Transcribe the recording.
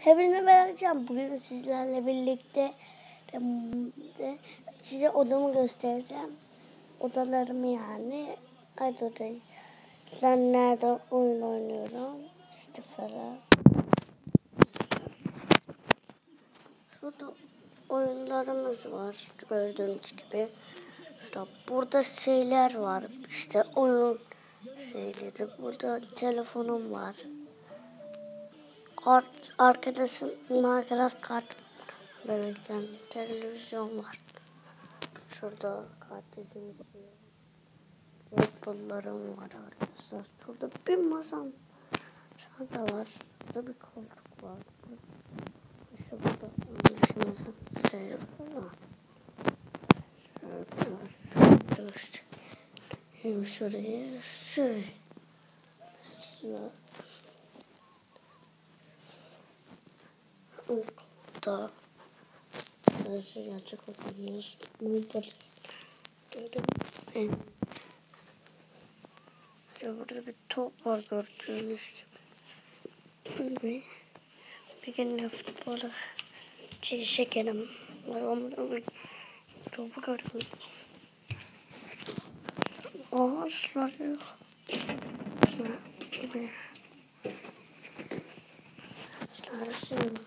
Hepinize merhaba. Bugün sizlerle birlikte size odamı göstereceğim. Odalarımı yani. Hadi odayı. Ben nerede oyun oynuyorum. Stifara. Şurada oyunlarımız var. Gördüğünüz gibi. İşte burada şeyler var. İşte oyun şeyleri. Burada telefonum var kart arkadaşım Minecraft kart bebekten televizyon var. Şurada kart dizimiz var. Redbull'larım var arkadaşlar. Şurada bir masam şurada var. Burada bir koltuk var. Onun dışında şey var. Şurada göstereyim şuraya. Şöyle. Da sırası gerçek burada gördüm ben. Ya burada bir top var gördüğünüz gibi. Bir, gün de futbolu şey çekelim. O zaman bir topu gördüm. Ağaçlar yok. Gibi. Sarısın.